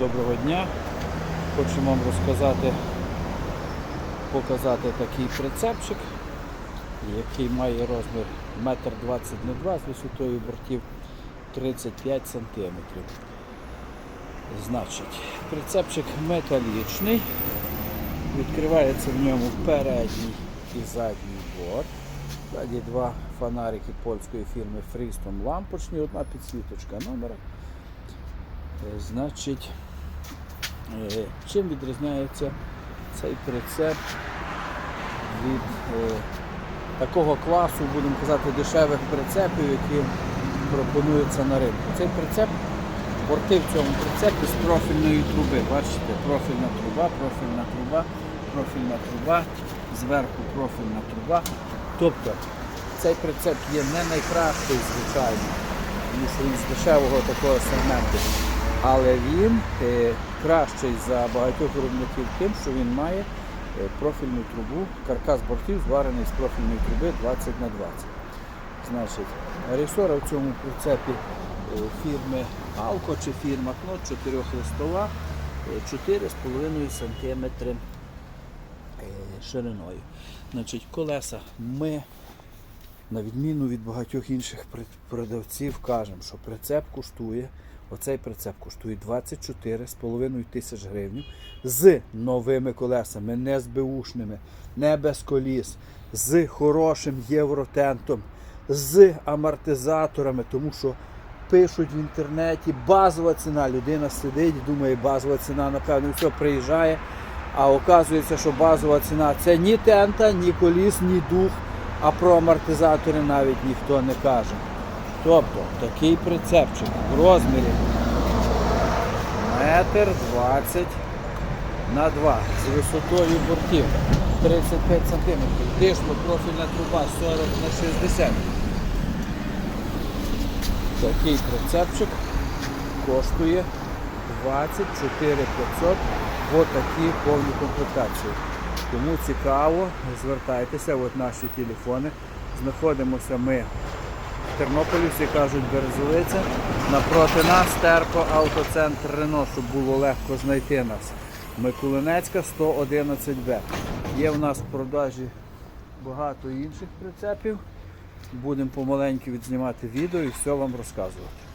доброго дня. Хочу вам розказати, показати такий прицепчик, який має розмір 1,20 на 2 з висотою бортів 35 см. Значить, прицепчик металічний. Відкривається в ньому передній і задній борт. Ззаді два фонарики польської фірми Freestone лампочні, одна підсвіточка номера. Значить, чим відрізняється цей прицеп від е, такого класу, будемо казати, дешевих прицепів, які пропонуються на ринку. Цей прицеп, борти в цьому прицепі з профільної труби. Бачите, профільна труба, профільна труба, профільна труба, зверху профільна труба. Тобто цей прицеп є не найкращий, звичайно, що він з дешевого такого сегменту. Але він е, кращий за багатьох виробників тим, що він має е, профільну трубу, каркас бортів зварений з профільної труби 20 на 20. Значить, ресора в цьому прицепі е, фірми Алко чи фірма Кнот 4 листова е, 4,5 см шириною. Значить, колеса ми на відміну від багатьох інших продавців кажемо, що прицеп коштує, оцей прицеп коштує 24,5 тисяч гривень з новими колесами, не з беушними, не без коліс, з хорошим євротентом, з амортизаторами, тому що пишуть в інтернеті базова ціна. Людина сидить, думає, базова ціна, напевно, все приїжджає. А оказується, що базова ціна це ні тента, ні коліс, ні дух, а про амортизатори навіть ніхто не каже. Тобто такий прицепчик в розмірі метр 20 на 2 з висотою бортів 35 см. Дишло профільна труба 40 на 60 Такий прицепчик коштує 24 500 в отакій повній комплектації. Кому цікаво, звертайтеся, от наші телефони. Знаходимося ми Тернополі, всі кажуть Березовиця. Напроти нас Терко автоцентр Рено, щоб було легко знайти нас. Миколинецька 111Б. Є в нас в продажі багато інших прицепів. Будемо помаленьку відзнімати відео і все вам розказувати.